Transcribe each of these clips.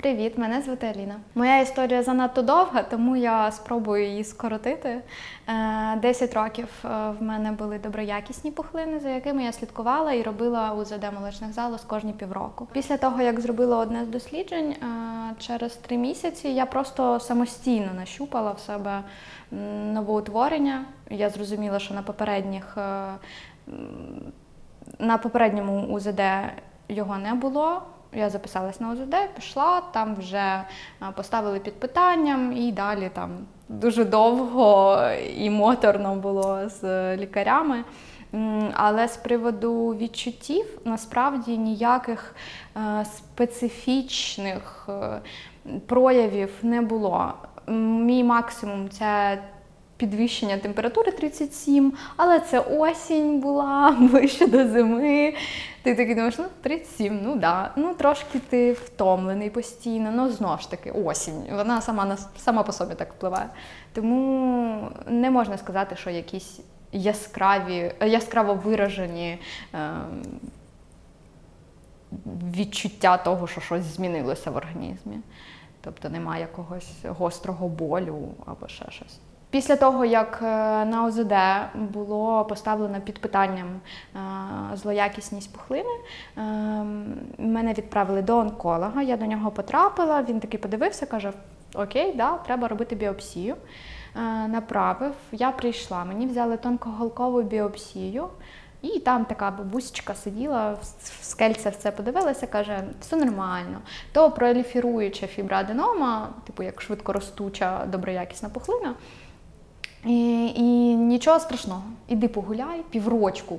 Привіт, мене звати Аліна. Моя історія занадто довга, тому я спробую її скоротити. Е, 10 років е, в мене були доброякісні пухлини, за якими я слідкувала і робила УЗД молочних залоз кожні півроку. Після того, як зробила одне з досліджень, е, через три місяці я просто самостійно нащупала в себе новоутворення. Я зрозуміла, що на попередніх на попередньому УЗД його не було. Я записалась на УЗД, пішла, там вже поставили під питанням, і далі там дуже довго і моторно було з лікарями. Але з приводу відчуттів насправді ніяких е, специфічних е, проявів не було. Мій максимум це підвищення температури 37, але це осінь була ближче до зими. Ти такий думаєш, ну 37, ну да. Ну трошки ти втомлений постійно. Ну знову ж таки, осінь. Вона сама на сама по собі так впливає. Тому не можна сказати, що якісь яскраві, яскраво виражені. ем, відчуття того, що щось змінилося в організмі. Тобто немає якогось гострого болю або ще щось. Після того, як е, на ОЗД було поставлено під питанням е, злоякісність пухлини, е, мене відправили до онколога. Я до нього потрапила. Він такий подивився, каже: Окей, да, треба робити біопсію. Е, Направив. Я прийшла. Мені взяли тонкоголкову біопсію. І там така бабусечка сиділа, в скельце все подивилася, каже, все нормально. То проліфіруюча фіброаденома, типу як швидкоростуча, доброякісна пухлина. І, і нічого страшного. Іди погуляй, піврочку.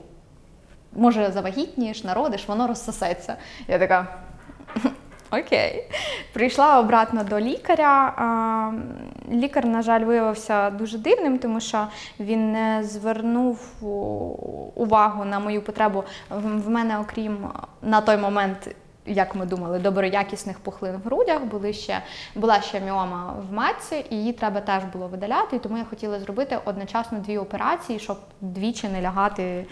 Може, завагітнієш, народиш, воно розсосеться. Я така. Окей. Прийшла обратно до лікаря. Лікар, на жаль, виявився дуже дивним, тому що він не звернув увагу на мою потребу. В мене, окрім на той момент, як ми думали, доброякісних пухлин в грудях, були ще, була ще міома в матці, і її треба теж було видаляти. І тому я хотіла зробити одночасно дві операції, щоб двічі не лягати е,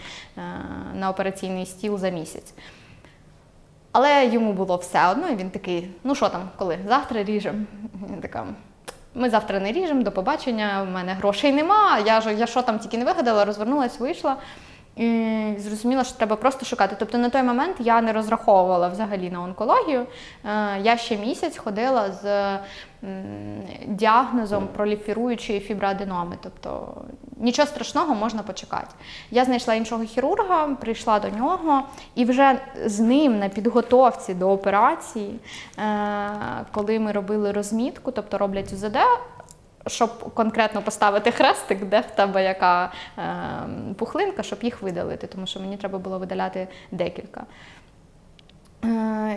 на операційний стіл за місяць. Але йому було все одно, і він такий: ну що там, коли? Завтра ріжемо. Така. Ми завтра не ріжемо, до побачення, в мене грошей нема. Я ж я що там тільки не вигадала, розвернулась, вийшла і зрозуміла, що треба просто шукати. Тобто на той момент я не розраховувала взагалі на онкологію. Е, Я ще місяць ходила з діагнозом проліфіруючої фіброаденоми. Тобто нічого страшного можна почекати. Я знайшла іншого хірурга, прийшла до нього, і вже з ним на підготовці до операції, е, коли ми робили розмітку, тобто роблять УЗД, щоб конкретно поставити хрестик, де в тебе яка е, пухлинка, щоб їх видалити, тому що мені треба було видаляти декілька. Е,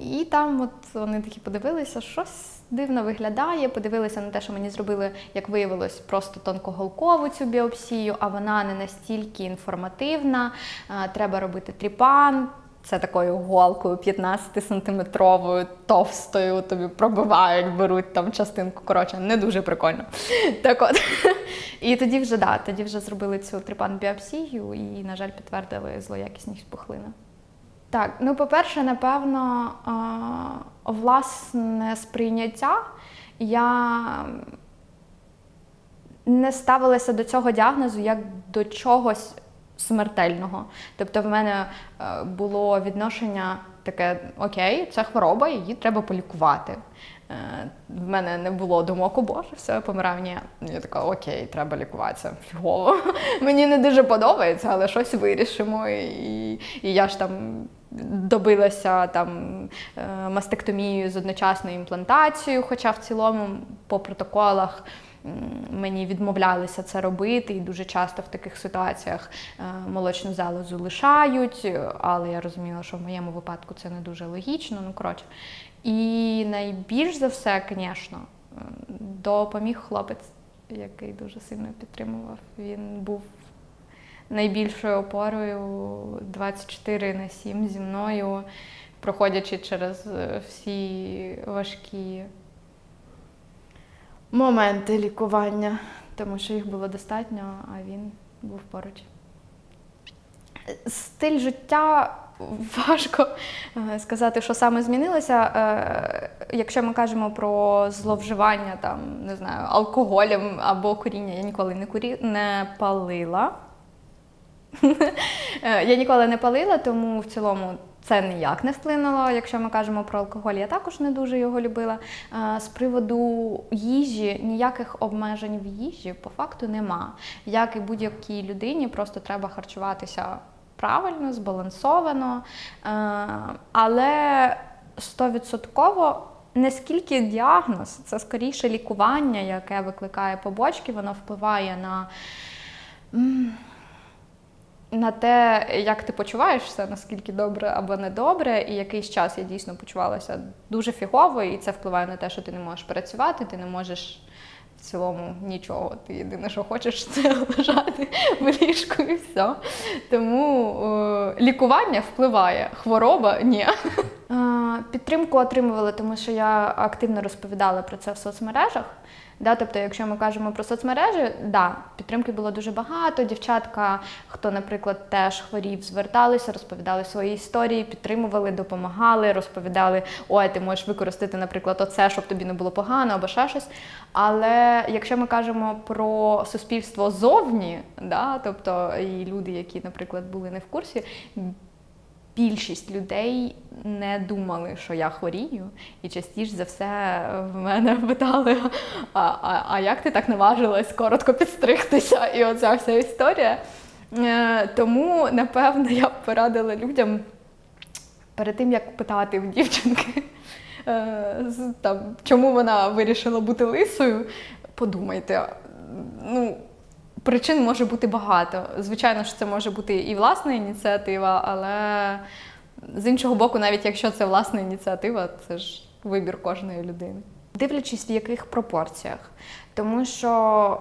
І там от вони такі подивилися, щось дивно виглядає. Подивилися на те, що мені зробили, як виявилось, просто тонкоголкову цю біопсію, а вона не настільки інформативна. Е, Треба робити тріпан. Це такою голкою 15-сантиметровою, товстою, тобі пробивають, беруть там частинку. Коротше, не дуже прикольно. Так от. І тоді вже да, тоді вже зробили цю трипан-біопсію і, на жаль, підтвердили злоякісність пухлини. Так, ну по-перше, напевно, власне сприйняття я не ставилася до цього діагнозу як до чогось смертельного. Тобто, в мене е, було відношення таке: окей, це хвороба, її треба полікувати. Е, В мене не було думок, о Боже, все, помираю. Ні. Я така, окей, треба лікуватися. Фігово. Мені не дуже подобається, але щось вирішимо. І, і я ж там добилася там е, мастектомію з одночасною імплантацією, хоча в цілому по протоколах мені відмовлялися це робити, і дуже часто в таких ситуаціях е, молочну залозу лишають, але я розуміла, що в моєму випадку це не дуже логічно. Ну коротше. І найбільш за все, звісно, е, допоміг хлопець, який дуже сильно підтримував. Він був найбільшою опорою 24 на 7 зі мною, проходячи через е, всі важкі моменти лікування, тому що їх було достатньо, а він був поруч. Стиль життя важко е, сказати, що саме змінилося. Е, Якщо ми кажемо про зловживання там, не знаю, алкоголем або куріння, я ніколи не курі... не палила. Е, Я ніколи не палила, тому в цілому це ніяк не вплинуло. Якщо ми кажемо про алкоголь, я також не дуже його любила. З приводу їжі, ніяких обмежень в їжі по факту нема. Як і будь-якій людині, просто треба харчуватися правильно, збалансовано. Але стовідсотково. Не скільки діагноз, це скоріше лікування, яке викликає побочки, воно впливає на на те, як ти почуваєшся, наскільки добре або недобре, і якийсь час я дійсно почувалася дуже фігово, і це впливає на те, що ти не можеш працювати, ти не можеш в цілому нічого. Ти єдине, що хочеш, це лежати в ліжку і все. Тому е, лікування впливає, хвороба ні. Е, Підтримку отримували, тому що я активно розповідала про це в соцмережах. Да, тобто, якщо ми кажемо про соцмережі, да, підтримки було дуже багато. Дівчатка, хто, наприклад, теж хворів, зверталися, розповідали свої історії, підтримували, допомагали, розповідали, ой, ти можеш використати, наприклад, оце, щоб тобі не було погано або ще щось. Але якщо ми кажемо про суспільство зовні, да, тобто і люди, які, наприклад, були не в курсі, більшість людей не думали, що я хворію, і частіше за все в мене питали: а, а, а як ти так наважилась коротко підстригтися? І оця вся історія. Е, Тому, напевно, я б порадила людям перед тим, як питати в дівчинки, е, там, чому вона вирішила бути лисою, подумайте. Ну, Причин може бути багато. Звичайно ж, це може бути і власна ініціатива, але з іншого боку, навіть якщо це власна ініціатива, це ж вибір кожної людини. Дивлячись, в яких пропорціях. Тому що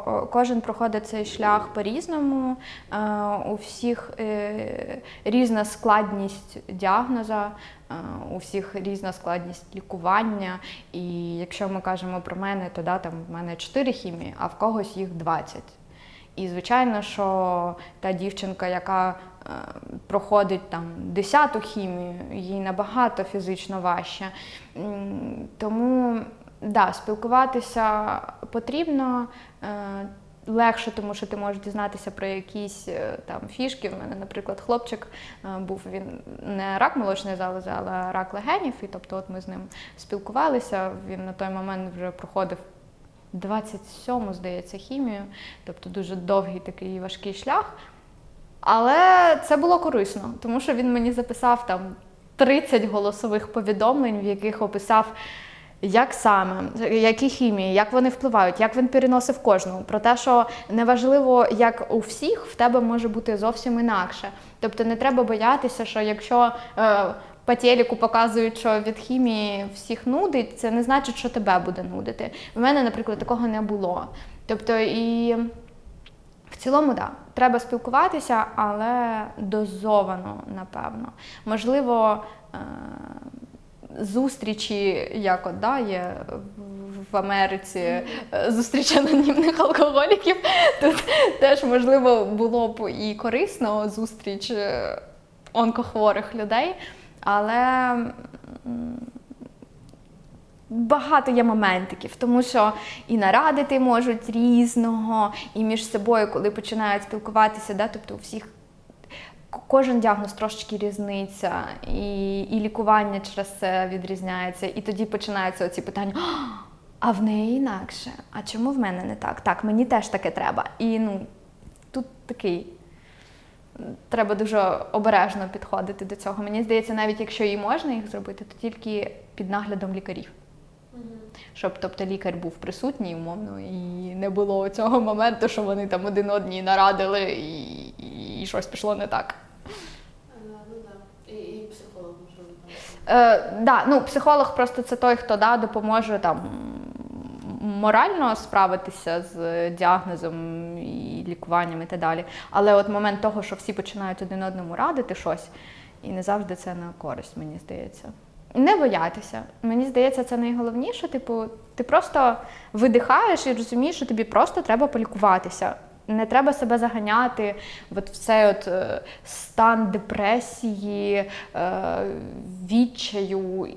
е, кожен проходить цей шлях по-різному, е, у всіх е, різна складність діагноза, у всіх різна складність лікування. І якщо ми кажемо про мене, то да, там в мене 4 хімії, а в когось їх 20. І звичайно, що та дівчинка, яка е, проходить там 10-ту хімію, їй набагато фізично важче. Тому да, спілкуватися потрібно. е, Легше, тому що ти можеш дізнатися про якісь е, там фішки. В мене, наприклад, хлопчик був він не рак молочної залози, але рак легенів. І тобто, от ми з ним спілкувалися. Він на той момент вже проходив 27, здається, хімію, тобто дуже довгий такий важкий шлях. Але це було корисно, тому що він мені записав там 30 голосових повідомлень, в яких описав, як саме, які хімії, як вони впливають, як він переносив кожну. Про те, що неважливо, як у всіх, в тебе може бути зовсім інакше. Тобто не треба боятися, що якщо е, по телеку показують, що від хімії всіх нудить, це не значить, що тебе буде нудити. В мене, наприклад, такого не було. Тобто і. В цілому, так. Да. Треба спілкуватися, але дозовано, напевно. Можливо, е- зустрічі, як от, да, є в Америці, е, зустріч анонімних алкоголіків. Тут теж, можливо, було б і корисно зустріч е, онкохворих людей, але. Багато є моментиків, тому що і нарадити можуть різного, і між собою, коли починають спілкуватися, да, тобто у всіх кожен діагноз трошечки різниця, і, і лікування через це відрізняється. І тоді починаються оці питання: «А, в неї інакше? А чому в мене не так? Так, мені теж таке треба. І ну, тут такий. Треба дуже обережно підходити до цього. Мені здається, навіть якщо і можна їх зробити, то тільки під наглядом лікарів. Щоб тобто лікар був присутній, умовно, і не було цього моменту, що вони там один одній нарадили і, і, і щось пішло не так. Ну так. І, психолог, можливо. Е, да, ну, психолог просто це той, хто да, допоможе там морально справитися з діагнозом і лікуванням і так далі. Але от момент того, що всі починають один одному радити щось, і не завжди це на користь, мені здається. Не боятися. Мені здається, це найголовніше. Типу, ти просто видихаєш і розумієш, що тобі просто треба полікуватися. Не треба себе заганяти от в цей от е, стан депресії, е, відчаю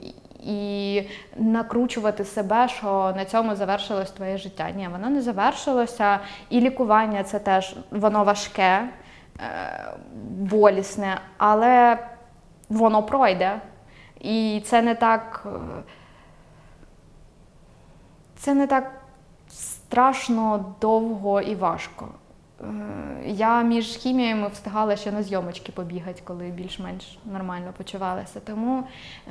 і накручувати себе, що на цьому завершилось твоє життя. Ні, воно не завершилося. І лікування це теж воно важке, е, болісне, але воно пройде. І це не так. е, Це не так страшно довго і важко. Е, Я між хіміями встигала ще на зйомочки побігати, коли більш-менш нормально почувалася. Тому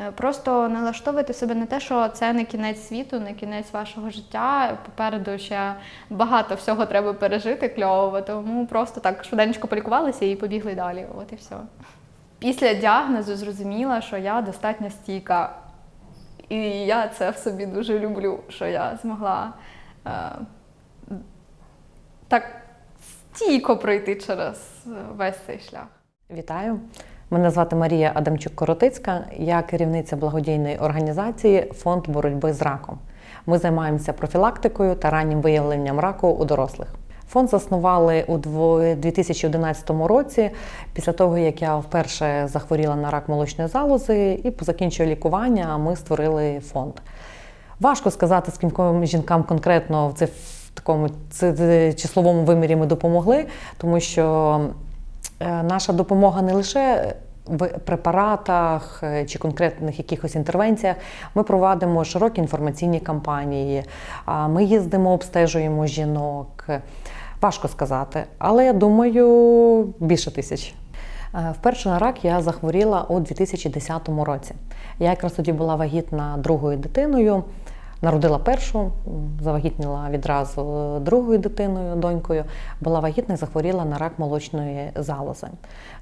е, просто налаштовуйте себе на те, що це не кінець світу, не кінець вашого життя. Попереду ще багато всього треба пережити кльового, тому просто так швиденько полікувалися і побігли далі. От і все. Після діагнозу зрозуміла, що я достатньо стійка. І я це в собі дуже люблю, що я змогла е, так стійко пройти через е, весь цей шлях. Вітаю! Мене звати Марія Адамчук-Коротицька. Я керівниця благодійної організації Фонд боротьби з раком. Ми займаємося профілактикою та раннім виявленням раку у дорослих. Фонд заснували у 2011 році, після того як я вперше захворіла на рак молочної залози і по закінчую лікування, ми створили фонд. Важко сказати, з кільком жінкам конкретно в це такому числовому вимірі ми допомогли, тому що е, наша допомога не лише в препаратах е, чи конкретних якихось інтервенціях. Ми проводимо широкі інформаційні кампанії, ми їздимо, обстежуємо жінок. Важко сказати, але я думаю, більше тисяч. Е, Вперше на рак я захворіла у 2010 році. Я якраз тоді була вагітна другою дитиною. Народила першу, завагітніла відразу другою дитиною, донькою. Була вагітна і захворіла на рак молочної залози.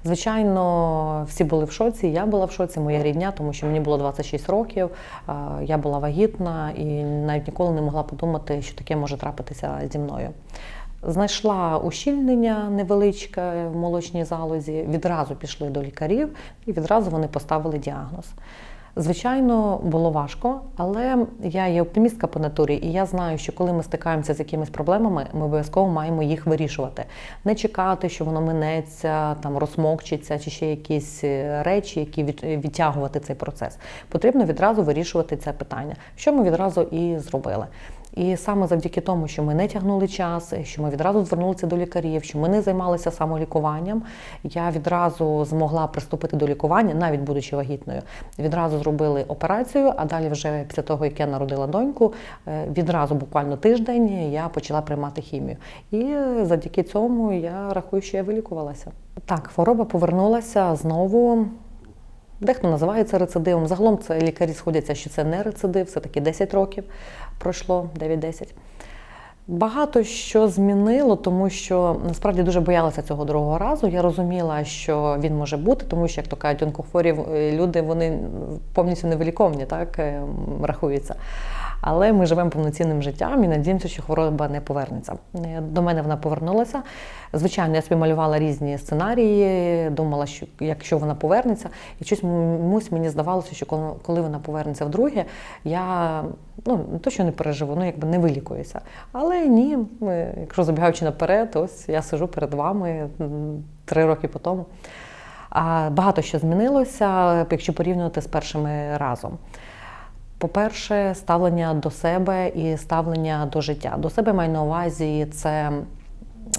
Звичайно, всі були в шоці. Я була в шоці, моя рідня, тому що мені було 26 років. е, Я була вагітна і навіть ніколи не могла подумати, що таке може трапитися зі мною. Знайшла ущільнення невеличке в молочній залозі, відразу пішли до лікарів і відразу вони поставили діагноз. Звичайно, було важко, але я є оптимістка по натурі, і я знаю, що коли ми стикаємося з якимись проблемами, ми обов'язково маємо їх вирішувати. Не чекати, що воно минеться, там розмокчиться, чи ще якісь е, речі, які відтягувати цей процес. Потрібно відразу вирішувати це питання, що ми відразу і зробили. І саме завдяки тому, що ми не тягнули час, що ми відразу звернулися до лікарів, що ми не займалися самолікуванням, я відразу змогла приступити до лікування, навіть будучи вагітною. Відразу зробили операцію, а далі, вже після того, як я народила доньку, е, відразу буквально тиждень я почала приймати хімію. І завдяки цьому я рахую, що я вилікувалася. Так, хвороба повернулася знову. Дехто називає це рецидивом. Загалом це лікарі сходяться, що це не рецидив, все таки 10 років пройшло, 9-10. Багато що змінило, тому що насправді дуже боялася цього другого разу. Я розуміла, що він може бути, тому що, як то кажуть, онкохворі е, люди вони повністю невиліковні, так е, рахуються. Але ми живемо повноцінним життям і надіємося, що хвороба не повернеться. Е, До мене вона повернулася. Звичайно, я собі малювала різні сценарії, думала, що якщо вона повернеться, і чомусь мені здавалося, що коли вона повернеться вдруге, я ну не то, що не переживу, ну якби не вилікуюся. Але ні, якщо забігаючи наперед, ось я сижу перед вами три роки по тому. Багато що змінилося, якщо порівнювати з першими разом. По-перше, ставлення до себе і ставлення до життя. До себе маю на увазі це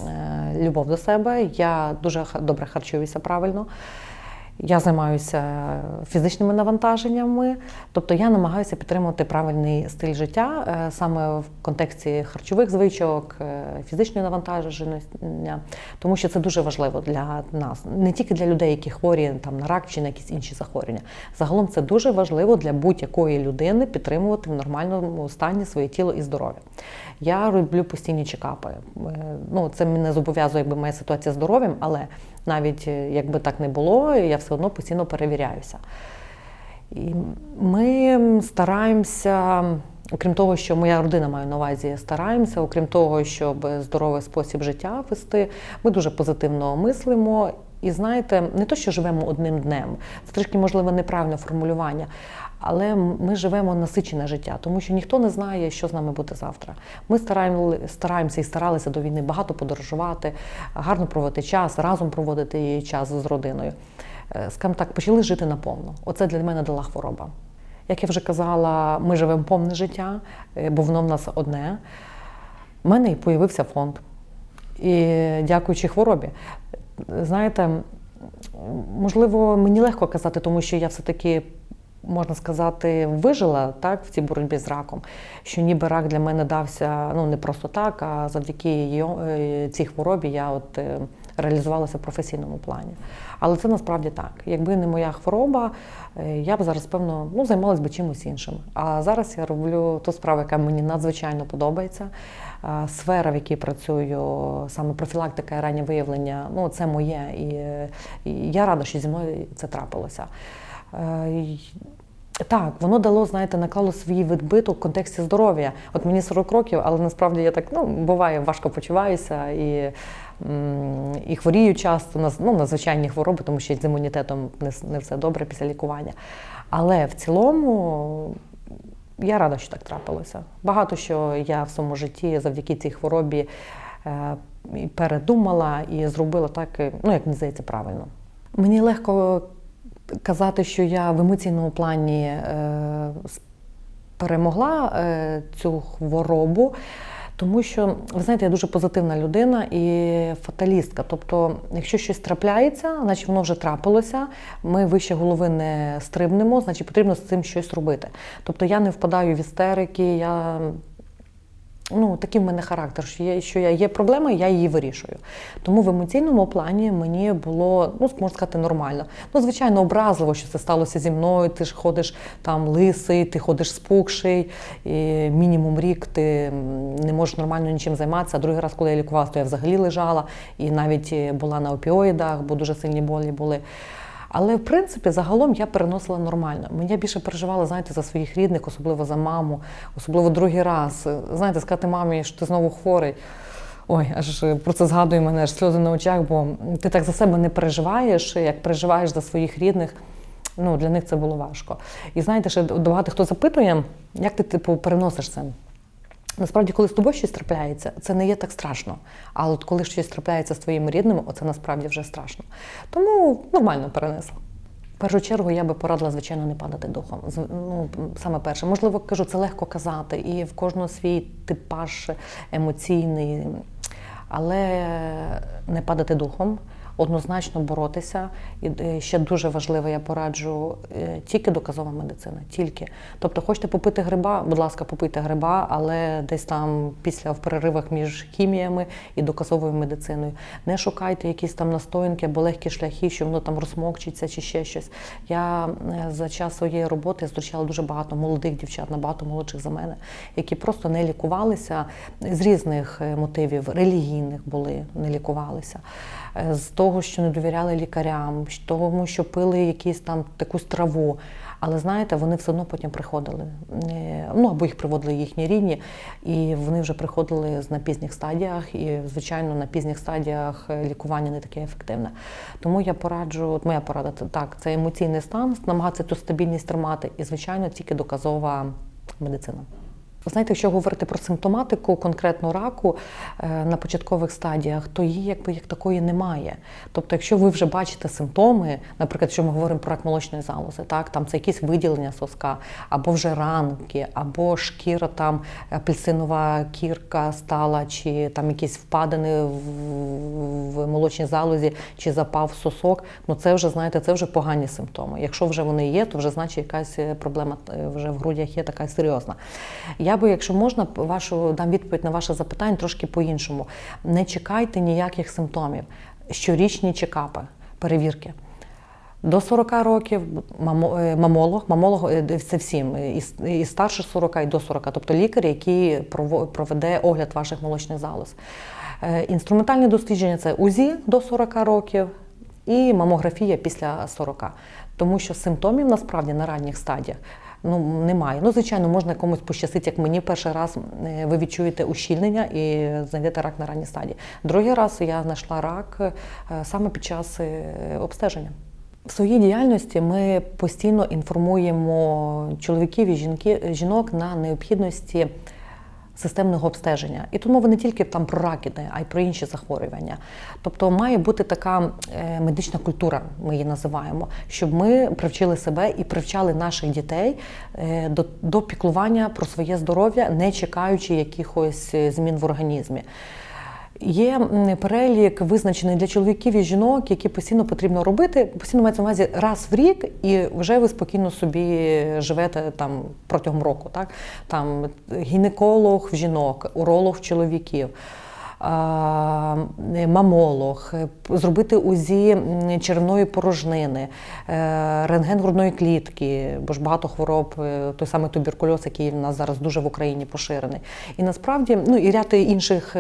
е, любов до себе. Я дуже добре харчуюся правильно. Я займаюся фізичними навантаженнями, тобто я намагаюся підтримувати правильний стиль життя е, саме в контексті харчових звичок, е, фізичної навантаження, тому що це дуже важливо для нас, не тільки для людей, які хворі там на рак чи на якісь інші захворювання. Загалом це дуже важливо для будь-якої людини підтримувати в нормальному стані своє тіло і здоров'я. Я роблю постійні чекапи. Е, Ну, це мене зобов'язує, якби моя ситуація здоров'ям, але навіть е, якби так не було, я все одно постійно перевіряюся. І ми стараємося, окрім того, що моя родина маю на увазі, стараємося, окрім того, щоб здоровий спосіб життя вести, ми дуже позитивно мислимо. І знаєте, не то, що живемо одним днем, це трішки можливо неправильне формулювання. Але ми живемо насичене життя, тому що ніхто не знає, що з нами буде завтра. Ми стараємо, стараємося і старалися до війни багато подорожувати, гарно проводити час, разом проводити час з родиною. Е, Скажімо так, почали жити наповно. Оце для мене дала хвороба. Як я вже казала, ми живемо повне життя, е, бо воно в нас одне. У мене і появився фонд. І дякуючи хворобі. Знаєте, можливо, мені легко казати, тому що я все-таки, можна сказати, вижила так, в цій боротьбі з раком, що ніби рак для мене дався ну, не просто так, а завдяки е, цій хворобі я от, е, реалізувалася в професійному плані. Але це насправді так. Якби не моя хвороба, е, я б зараз, певно, ну, займалась би чимось іншим. А зараз я роблю ту справу, яка мені надзвичайно подобається. Сфера, в якій працюю, саме профілактика і раннє виявлення, ну це моє. І я рада, що зі мною це трапилося. Так, воно дало, знаєте, наклало свій відбиток в контексті здоров'я. От мені 40 років, але насправді я так ну, буває, важко почуваюся і, і хворію часто на, ну, на звичайні хвороби, тому що з імунітетом не, не все добре після лікування. Але в цілому я рада, що так трапилося. Багато що я в своєму житті завдяки цій хворобі е, передумала і зробила так, ну як мені здається, правильно. Мені легко казати, що я в емоційному плані е, перемогла е, цю хворобу. Тому що, ви знаєте, я дуже позитивна людина і фаталістка. Тобто, якщо щось трапляється, значить воно вже трапилося. Ми вище голови не стрибнемо, значить потрібно з цим щось робити. Тобто я не впадаю в істерики, я ну, такий в мене характер, що є, що я є проблема, я її вирішую. Тому в емоційному плані мені було, ну, можна сказати, нормально. Ну, звичайно, образливо, що це сталося зі мною. Ти ж ходиш там лисий, ти ходиш спухший, і мінімум рік ти не можеш нормально нічим займатися. А другий раз, коли я лікувалася, то я взагалі лежала і навіть була на опіоїдах, бо дуже сильні болі були. Але в принципі загалом я переносила нормально. Мені більше переживала, знаєте, за своїх рідних, особливо за маму, особливо другий раз. Знаєте, сказати мамі, що ти знову хворий. Ой, аж про це згадує мене аж сльози на очах, бо ти так за себе не переживаєш, як переживаєш за своїх рідних. Ну, для них це було важко. І знаєте, ще багато хто запитує, як ти типу переносиш це. Насправді, коли з тобою щось трапляється, це не є так страшно. А от коли щось трапляється з твоїми рідними, оце насправді вже страшно. Тому нормально перенесла. В першу чергу я би порадила, звичайно, не падати духом. Ну, саме перше, можливо, кажу, це легко казати, і в кожного свій типаж емоційний, але не падати духом, однозначно боротися. І е, ще дуже важливо, я пораджу е, тільки доказова медицина. Тільки. Тобто, хочете попити гриба, будь ласка, попийте гриба, але десь там після в переривах між хіміями і доказовою медициною. Не шукайте якісь там настоянки або легкі шляхи, що воно там розмокчиться чи ще щось. Я е, за час своєї роботи зустрічала дуже багато молодих дівчат, набагато молодших за мене, які просто не лікувалися з різних мотивів, релігійних були, не лікувалися. З того, що не довіряли лікарям, того, що пили якісь там якусь траву. Але знаєте, вони все одно потім приходили. Е, Ну або їх приводили їхні рідні, і вони вже приходили на пізніх стадіях. І, звичайно, на пізніх стадіях е, лікування не таке ефективне. Тому я пораджу, от моя порада це так, це емоційний стан, намагатися цю стабільність тримати, і, звичайно, тільки доказова медицина. Знаєте, якщо говорити про симптоматику конкретно раку е, на початкових стадіях, то її якби як такої немає. Тобто, якщо ви вже бачите симптоми, наприклад, якщо ми говоримо про рак молочної залози, так там це якісь виділення соска, або вже ранки, або шкіра там апельсинова кірка стала, чи там якісь впадини в, в молочній залозі, чи запав сосок. Ну це вже знаєте, це вже погані симптоми. Якщо вже вони є, то вже значить якась е, проблема е, вже в грудях є така серйозна. Я би, якщо можна, вашу дам відповідь на ваше запитання трошки по-іншому. Не чекайте ніяких симптомів. Щорічні чекапи, перевірки. До 40 років е, мамолог, мамолог е, це всім, і, старше 40, і до 40, тобто лікар, який проведе огляд ваших молочних залоз. Е, Інструментальні дослідження це УЗІ до 40 років і мамографія після 40. Тому що симптомів насправді на ранніх стадіях ну, немає. Ну, звичайно, можна комусь пощастити, як мені перший раз е, ви відчуєте ущільнення і знайдете рак на ранній стадії. Другий раз я знайшла рак е, саме під час е, обстеження. В своїй діяльності ми постійно інформуємо чоловіків і жінки, жінок на необхідності системного обстеження. І мова не тільки там про ракіни, а й про інші захворювання. Тобто має бути така е, медична культура, ми її називаємо, щоб ми привчили себе і привчали наших дітей е, до, до піклування про своє здоров'я, не чекаючи якихось е, змін в організмі. Є перелік визначений для чоловіків і жінок, які постійно потрібно робити. Постійно мається на увазі раз в рік, і вже ви спокійно собі живете там протягом року. Так? Там гінеколог в жінок, уролог в чоловіків. Мамолог, е, зробити УЗІ червної порожнини, е, рентген грудної клітки, бо ж багато хвороб, е, той самий туберкульоз, який в нас зараз дуже в Україні поширений. І насправді, ну і ряд інших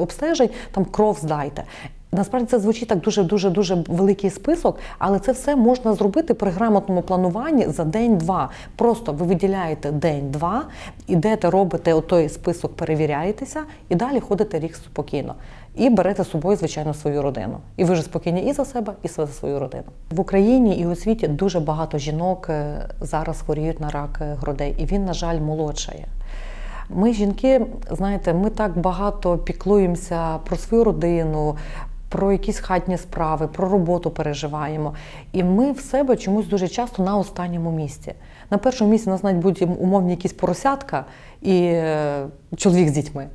обстежень, там кров здайте. Насправді це звучить так дуже дуже дуже великий список, але це все можна зробити при грамотному плануванні за день-два. Просто ви виділяєте день-два, ідете, робите той список, перевіряєтеся, і далі ходите рік спокійно. І берете з собою, звичайно, свою родину. І ви ж спокійні і за себе, і за свою родину. В Україні і у світі дуже багато жінок е, зараз хворіють на рак е, грудей, і він, на жаль, молодшає. Ми, жінки, знаєте, ми так багато піклуємося про свою родину, про якісь хатні справи, про роботу переживаємо. І ми в себе чомусь дуже часто на останньому місці. На першому місці нас навіть будуть умовні якісь поросятка і е, чоловік з дітьми.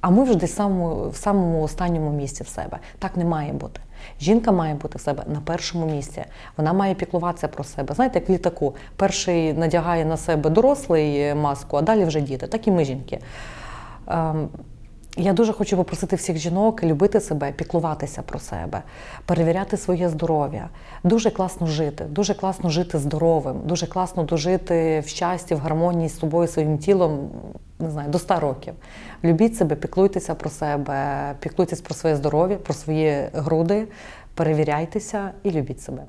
А ми вже десь самому, в самому останньому місці в себе. Так не має бути. Жінка має бути в себе на першому місці. Вона має піклуватися про себе. Знаєте, як літаку. Перший надягає на себе дорослий е, маску, а далі вже діти. Так і ми жінки. Я дуже хочу попросити всіх жінок любити себе, піклуватися про себе, перевіряти своє здоров'я. Дуже класно жити, дуже класно жити здоровим, дуже класно дожити в щасті, в гармонії з собою, своїм тілом, не знаю, до 100 років. Любіть себе, піклуйтеся про себе, піклуйтесь про своє здоров'я, про свої груди, перевіряйтеся і любіть себе.